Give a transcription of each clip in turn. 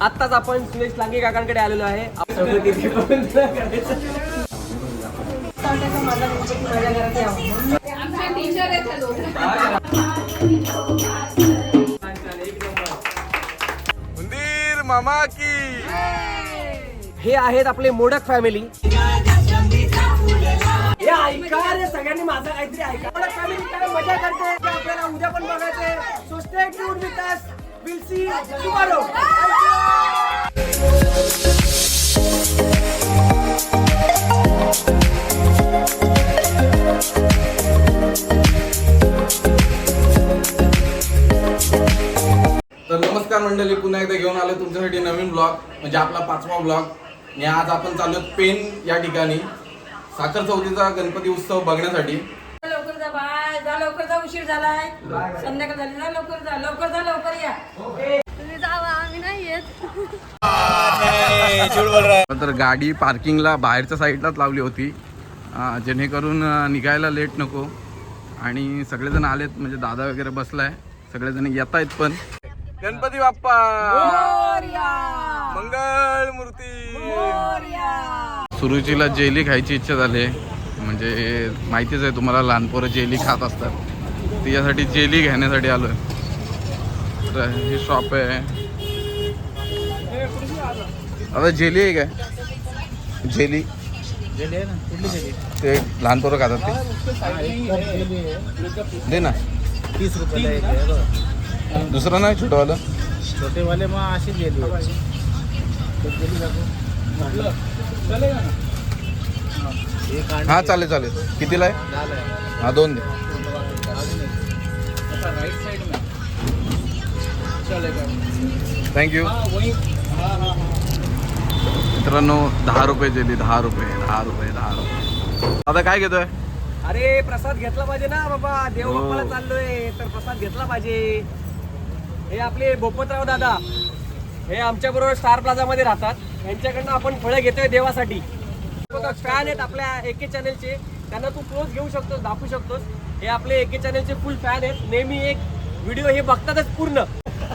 आत्ताच आपण सुरेश लांगे काकांकडे आलेलो आहे. आमचे टीचर आहेत दोघं. मंदिर मामा की. हे आहेत आपले मोडक फॅमिली ऐका रे सगळ्यांनी माझं काहीतरी ऐका. मोडक फॅमिली काय मजा करते की आपल्याला उद्या पण बघायचंय so stay tuned with us will see tomorrow तर नमस्कार मंडळी पुन्हा एकदा घेऊन आलो तुमच्यासाठी नवीन ब्लॉग म्हणजे आपला पाचवा ब्लॉग आणि आज आपण चाललो पेन या ठिकाणी. साखर चौथीचा गणपती उत्सव बघण्यासाठी. लवकर जा बाय जा लवकर जा उशीर झालाय. संध्याकाळ झाली जा लवकर जा लवकर जा लवकर या. तुम्ही जावा आम्ही नाही येत. तर गाडी पार्किंगला बाहेरच्या साईडलाच लावली होती. जेणेकरून निघायला लेट नको. आणि सगळेजण आलेत म्हणजे दादा वगैरे बसलाय. सगळेजण येत आहेत पण. गणपती बाप्पा! मंगळ मूर्ती सुरुचीला जेली खायची इच्छा झाली म्हणजे माहितीच आहे तुम्हाला लहान पोरं जेली खात असतात. तिच्यासाठी जेली घेण्यासाठी आलोय. तर ही शॉप आहे. आता जेली आहे काय? जेली. ते लहान पोरं खातात ते. दे ना. तीस आहे बघ. दुसरं नाही छोटंवालं. छोटे वाले मग अशी आणि हा चालेल चालेल. कितीला आहे. हा दोन दे. थँक्यू मित्रांनो दहा रुपये जेली दहा रुपये दहा रुपये दहा रुपये. आता काय घेतोय? अरे प्रसाद घेतला पाहिजे ना बाबा. देव हो. बाप्पाला चाललोय तर प्रसाद घेतला पाहिजे. हे आपले बोपतराव दादा. हे आमच्या बरोबर स्टार प्लाझा मध्ये राहतात. यांच्याकडनं आपण फळं घेतोय देवासाठी. बघा फॅन आहेत आपल्या एके चॅनलचे. त्यांना तू क्लोज घेऊ शकतोस दाखवू शकतोस. हे आपले एके चॅनलचे फुल फॅन आहेत. नेहमी एक व्हिडिओ हे बघतातच पूर्ण.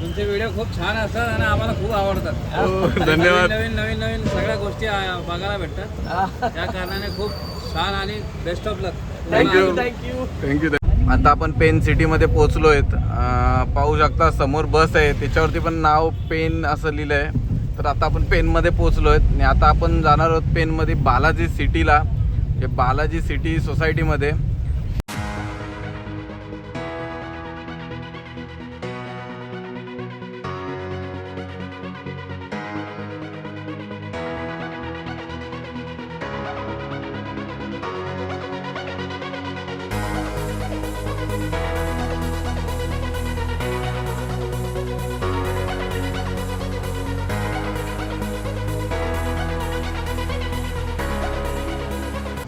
तुमचे व्हिडिओ खूप छान असतात आणि आम्हाला खूप आवडतात. हो, धन्यवाद. नवीन नवीन नवीन सगळ्या गोष्टी बघायला भेटतात. त्या कारणाने खूप छान आणि best of luck thank you. Thank you thank you आता आपण पेन सिटीमध्ये पोहोचलो आहेत पाहू शकता समोर बस आहे. त्याच्यावरती पण नाव पेन असं लिहिलं आहे तर आता आपण पेनमध्ये पोहोचलो आहेत आणि आता आपण जाणार आहोत पेनमध्ये बालाजी सिटीला जे बालाजी सिटी सोसायटीमध्ये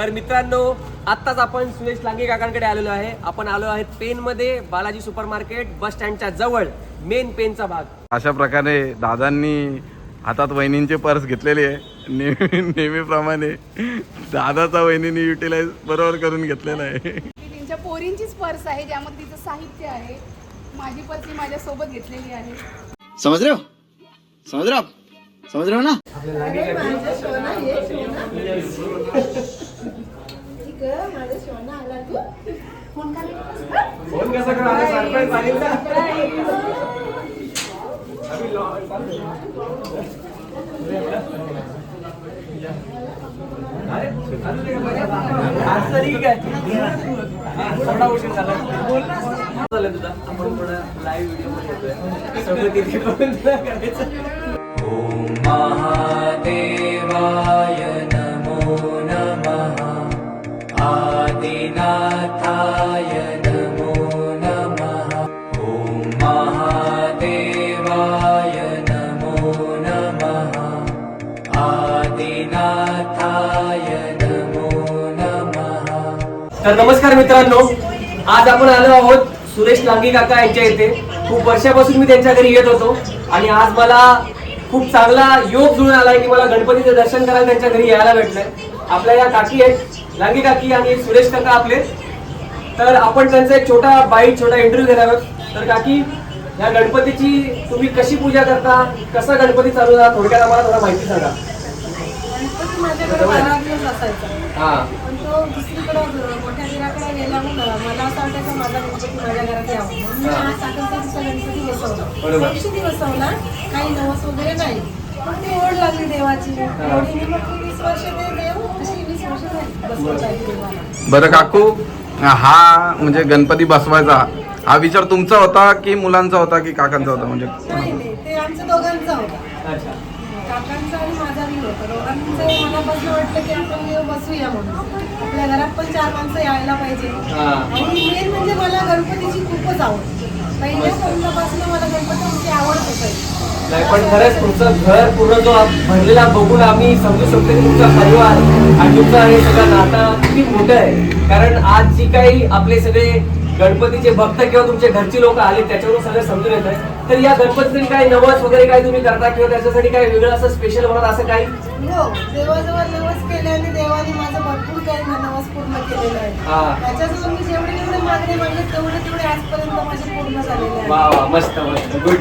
तर मित्रांनो आत्ताच आपण सुरेश लांगे काकांकडे आलेलो आहे. आपण आलो आहेत पेन मध्ये बालाजी सुपर मार्केट बस स्टँडच्या जवळ मेन पेनचा भाग. अशा प्रकारे दादांनी हातात वहिनींचे पर्स घेतलेले आहे. नेहमी नेहमीप्रमाणे दादाचा वहिनीने युटिलाइज बरोबर करून घेतलेला आहे. ती त्यांच्या पोरींचीच पर्स आहे ज्यामध्ये तिचं साहित्य आहे. माझी पर्स मी माझ्या सोबत घेतलेली आहे. समझ रहे हो? समझ रहे हो आप समझ रहे हो ना फोन कसा करा सरप्राईज काय थोडा उशीर झाला झालं तुझा आपण थोडा लाईव्ह व्हिडिओमध्ये येतोय तर नमस्कार मित्रांनो आज आपण आलो आहोत सुरेश लांगी काका यांच्या इथे. खूप वर्षापासून मी त्यांच्या घरी येत होतो आणि आज मला खूप चांगला योग जुळून आलाय की मला गणपतीचं दर्शन करायला त्यांच्या घरी यायला भेटलंय. आपल्या या काकी आहेत लांगी काकी आणि सुरेश काका आपले. तर आपण त्यांचा एक छोटा बाईट छोटा इंटरव्ह्यू घेणार आहोत. तर काकी या गणपतीची तुम्ही कशी पूजा करता? कसा गणपती चालू थोडक्यात आम्हाला थोडा माहिती सांगा. गणपती माझ्याकडे बारा दिवस असायचा. हा. तो दुसरीकडं मोठ्या मला असं वाटायचं माझा गणपती माझ्या घरात यावा. म्हणून मी हा. साखरचा गणपती बसवला. काही नवस वगैरे नाही. पण ती ओढ लागली देवाची. ओढीने मग ती वीस वर्ष ते देव अशी वीस वर्ष झाली बसवायची आहे देवाला. बरं काकू हा म्हणजे गणपती बसवायचा हा विचार तुमचा होता की मुलांचा होता की काकांचा होता? म्हणजे नाही ते आमच्या दोघांचा होता. अच्छा. काकांचा आणि माझा होता दोघांचं मनापासून वाटलं की आपण देव बसूया म्हणून. आपल्या घरात पण चार माणसं यायला पाहिजे. आणि मेन म्हणजे मला गणपतीची खूपच आवड. पहिल्या मला गणपतीची आवड असायची नाही पण खरंच तुमचं घर पूर्ण जो आप- भरलेला बघून आम्ही समजू शकतो की तुमचा परिवार आणि तुमचं हे सगळं नातं किती मोठं आहे. कारण आज जी काही आपले सगळे गणपतीचे भक्त किंवा तुमचे घरची लोक आले त्याच्यावरून सगळं समजून येत आहे तर या गणपतीसाठी काही नवस वगैरे काही तुम्ही करता किंवा त्याच्यासाठी काही वेगळं असं स्पेशल म्हणत असं काही? हो देवाजवळ नवस केल्याने देवाने माझं भरपूर काही नवस पूर्ण केलेलं आहे. हा. त्याच्याजवळ मी जेवढे जेवढे मागणे मागले तेवढे तेवढे आजपर्यंत माझे पूर्ण झालेले आहे वा वा मस्त मस्त. गुड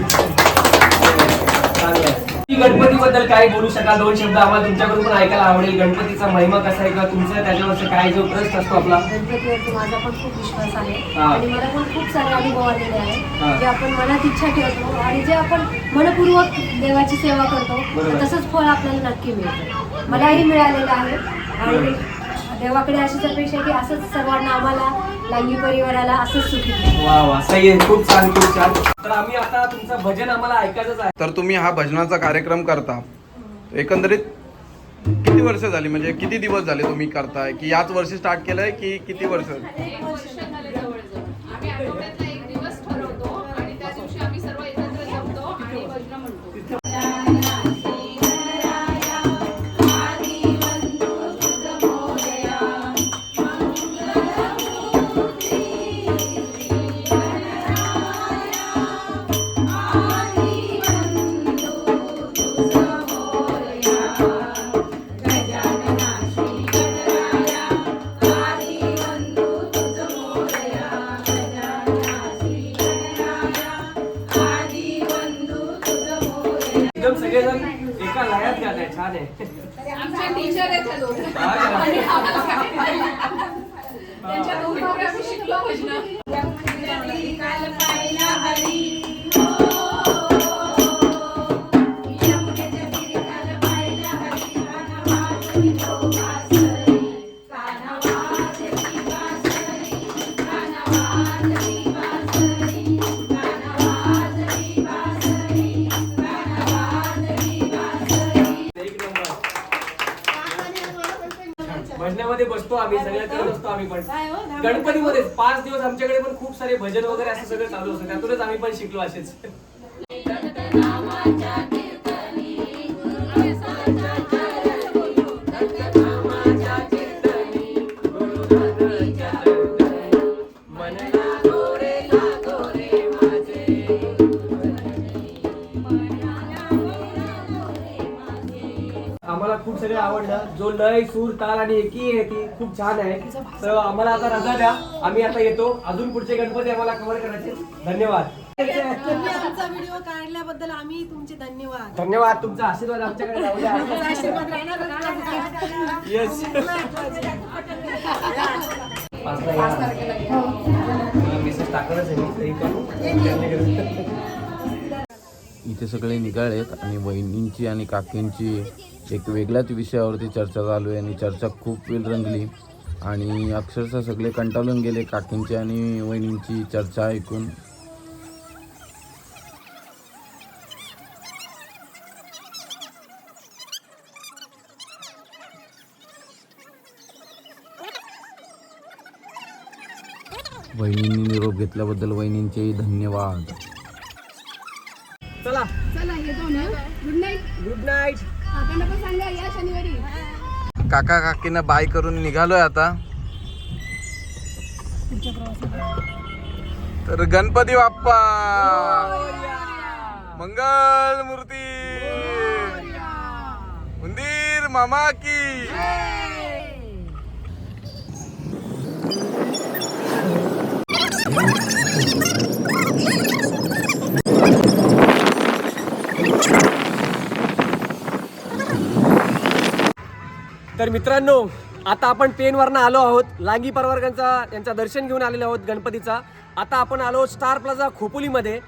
गणपती बद्दल काय बोलू शकाल? दोन शब्द आम्हाला तुमच्याकडून पण ऐकायला आवडेल. गणपतीचा महिमा कसा आहे किंवा तुमचा त्याच्यावरचा काय जो ट्रस्ट असतो आपला? गणपतीवरती माझा पण खूप विश्वास आहे. हा. आणि मला पण खूप सारे अनुभव आलेले हा. आहेत जे आपण मनात इच्छा ठेवतो आणि जे आपण मनपूर्वक देवाची सेवा करतो बरोबर. तसंच फळ आपल्याला नक्की मिळतं. मलाही मिळालेलं आहे. आणि देवाकडे अशीच अपेक्षा की असंच सर्वांना आम्हाला लांगी परिवाराला असंच सुखी ठेवा. वा वा. सही आहे खूप छान खूप छान. तर आम्ही आता तुमचं भजन आम्हाला ऐकायचंच आहे. तर तुम्ही हा भजनाचा कार्यक्रम करता. एकंदरीत किती वर्ष झाली? म्हणजे किती दिवस झाले तुम्ही करताय? की याच वर्षी स्टार्ट केलंय की किती वर्ष? भजन वगैरे असं सगळं चालू असतं त्यातूनच आम्ही पण शिकलो असेच. लय सूर ताल आणि एकी आहे ती. खूप छान आहे. तर आम्हाला आता रजा द्या. आम्ही आता येतो. अजून पुढचे गणपती आम्हाला कव्हर करायचे. धन्यवाद. तुम्ही आमचा व्हिडिओ काढल्याबद्दल आम्ही तुमचे धन्यवाद. धन्यवाद. तुमचा आशीर्वाद आमच्याकडे राहू द्या. आशीर्वाद राहणार येस पाचला या. मला मेसेज टाकणारच आहे मी तरी पण इथे सगळे निघालेत आणि वहिनींची आणि काकींची एक वेगळ्याच विषयावरती चर्चा चालू आहे आणि चर्चा खूप वेळ रंगली. आणि अक्षरशः सगळे कंटाळून गेले काकींची आणि वहिनींची चर्चा ऐकून. वहिनींनी निरोप घेतल्याबद्दल वहिनींचेही धन्यवाद. चला. चला गुड नाईट गुड नाईट काका काकींना बाय करून निघालोय आता. तर गणपती बाप्पा. मंगल मूर्ती उंदीर मामा की. तर मित्रांनो आता आपण पेनवरनं आलो आहोत. लांगी परवर्गांचा यांचा दर्शन घेऊन आलेलो आहोत गणपतीचा. आता आपण आलो स्टार प्लाझा खोपोलीमध्ये.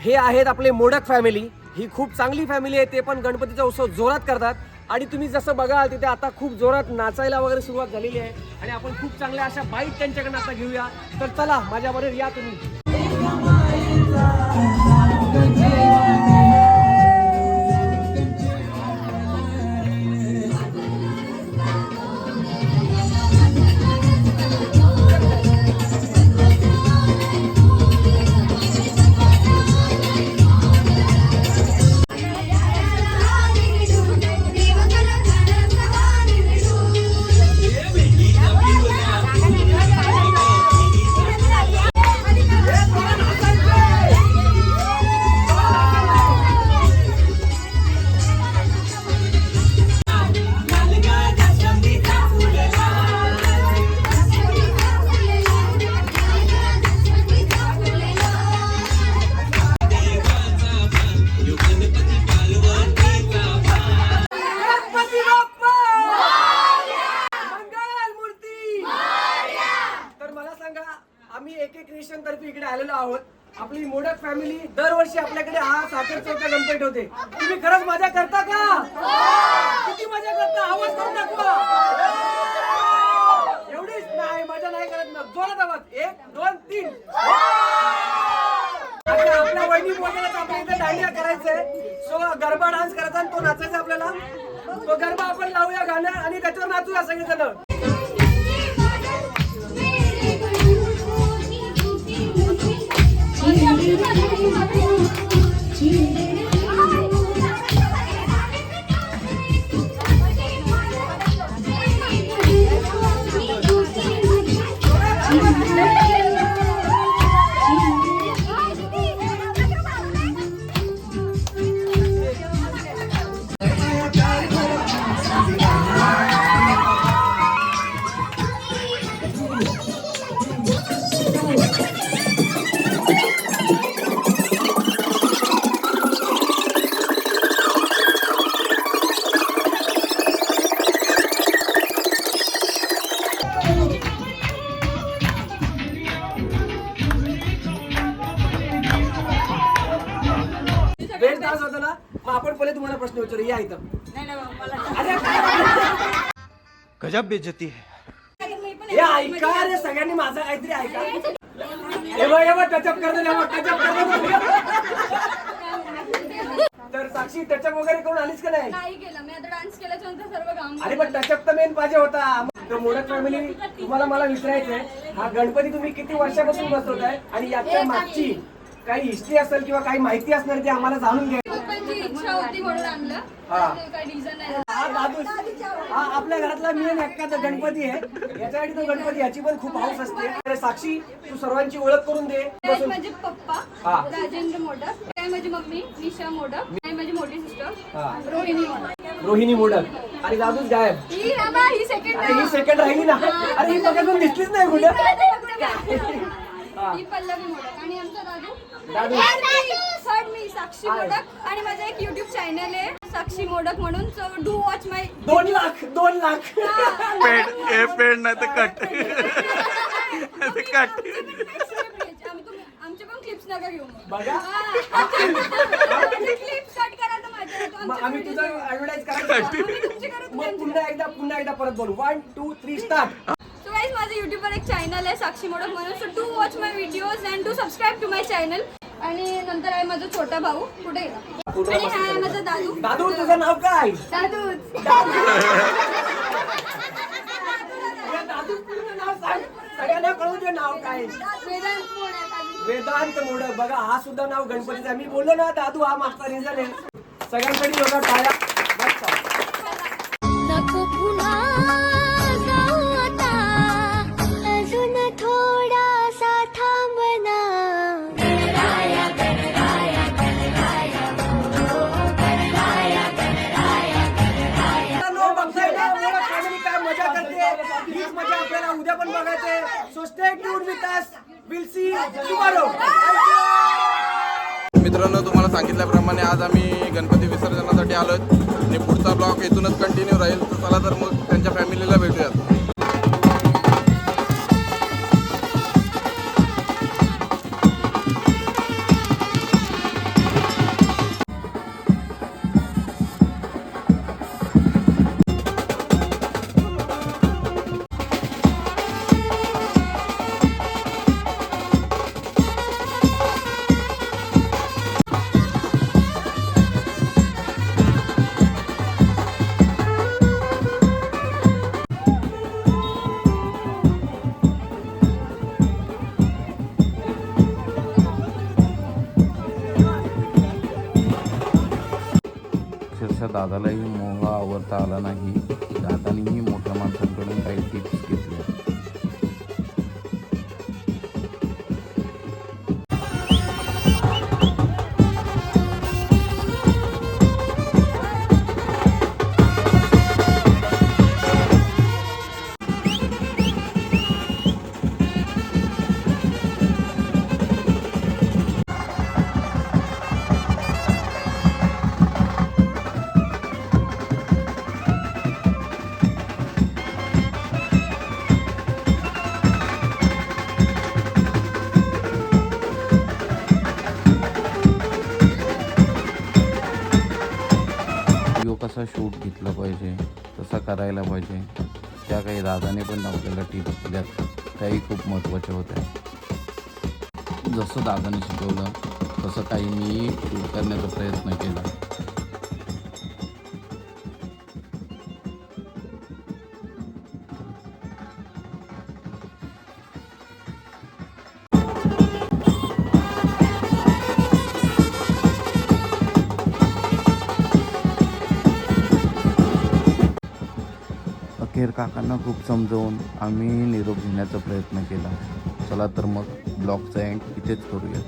हे आहेत आपले मोडक फॅमिली ही खूप चांगली फॅमिली आहे ते पण गणपतीचा उत्सव जोरात करतात. आणि तुम्ही जसं बघाल तिथे आता खूप जोरात नाचायला वगैरे सुरुवात झालेली आहे. आणि आपण खूप चांगल्या अशा बाईक त्यांच्याकडनं आता घेऊया. तर चला माझ्याबरोबर या तुम्ही. फॅमिली दरवर्षी आपल्याकडे हा साखर चौथा गणपती ठेवते. तुम्ही खरंच मजा करता का? किती मजा करता? आवाज करून दाखवा. एवढीच नाही मजा नाही करत मग. जोरात आवाज. एक दोन तीन. आता आपल्या वहिनी बोलायला आपल्या इथे डायरिया करायचंय. सो गरबा डान्स करायचा आणि तो नाचायचा आपल्याला. तो गरबा आपण लावूया गाणं आणि त्याच्यावर नाचूया सगळेजण. वेळ तास होता ना मग आपण पहिले तुम्हाला प्रश्न विचारू. या इथं. गजब बेइज्जती है। हे ऐका रे सगळ्यांनी माझं काहीतरी ऐका. हे बघ हे बघ टचअप करतो हे बघ टचअप करतो तर साक्षी टचअप वगैरे करून आलीस का नाही? नाही केलं मी आता डान्स केल्याच्यानंतर सर्व काम अरे पण टचअप तर मेन पाहिजे होता. तर मोडक फॅमिली तुम्हाला मला विचारायचंय हा गणपती तुम्ही किती वर्षापासून बसवताय आणि याच्या मागची काही हिस्ट्री असेल किंवा काही माहिती असणार ती आम्हाला जाणून घ्या. पप्पांची इच्छा होती म्हणून आणलं. हा. ते काही डिझाईन नाही. हा दादू हा आपल्या घरातला मेन हक्काचा गणपती आहे. याच्यासाठी तो गणपती याची पण खूप हाऊस असते. तर साक्षी तू सर्वांची ओळख करून दे. बसून. माझे पप्पा. राजेंद्र मोडक. आहे माझी मम्मी निशा मोडक. आणि माझी मोठी हा. सिस्टर रोहिणी मोडक. रोहिणी मोडक. आणि दादूच गायब. ही ही सेकंड अरे ही सेकंड राहिली ना. अरे ही बघा दिसलीच नाही कुठं. ही पल्लवी मोडक. आणि आमचा दादू दादू. थर्ड मी साक्षी. मोडक. आणि माझं एक युट्यूब चॅनल आहे साक्षी मोडक म्हणून. सो डू वॉच माय दोन लाख दोन लाख. पेड हे पेड नाही तर कट. ते कट. आमचे पण क्लिप्स नका घेऊ मग. बघा. करा तर. मग आमचे आम्ही videos तुझा बघा. ऍडव्हर्टाईज करायचं. आम्ही तुमचे करू, तुम्ही मग आमचे. पुन्हा एकदा पुन्हा एकदा परत बोलू. One two three start so guys माझं युट्यूबवर एक चॅनल आहे साक्षी मोडक म्हणून. So do watch my videos and do subscribe to my channel आणि नंतर आहे माझा छोटा भाऊ. कुठे? आणि हा आहे माझा दादू. दादू तुझं नाव काय? दादूच. दादू पूर्ण नाव सांग. सगळ्यांना कळू दे नाव काय. वेदांत मोडक. आणि वेदांत मोडक बघा हा सुद्धा नाव गणपतीचा मी बोललो ना दादू हा मागचा रिझन आहे. सगळ्यांसाठी बघा टाळ्या. Family बघायचे. So stay tuned with us will see tomorrow मित्रांनो तुम्हाला सांगितल्याप्रमाणे आज आम्ही गणपती विसर्जनासाठी आलो आणि पुढचा ब्लॉक इथूनच कंटिन्यू राहील. तर चला तर मग त्यांच्या फॅमिलीला भेटू मोह आवरता आला नाही घेतलं पाहिजे तसं करायला पाहिजे. त्या काही दादाने पण आपल्याला टिप्स दिल्यात त्याही खूप महत्त्वाच्या होत्या. जसं दादाने शिकवलं तसं काही मी करण्याचा प्रयत्न केला. काकांना खूप समजवून आम्ही निरोप घेण्याचा प्रयत्न केला. चला तर मग ब्लॉगचा एंड इथेच करूया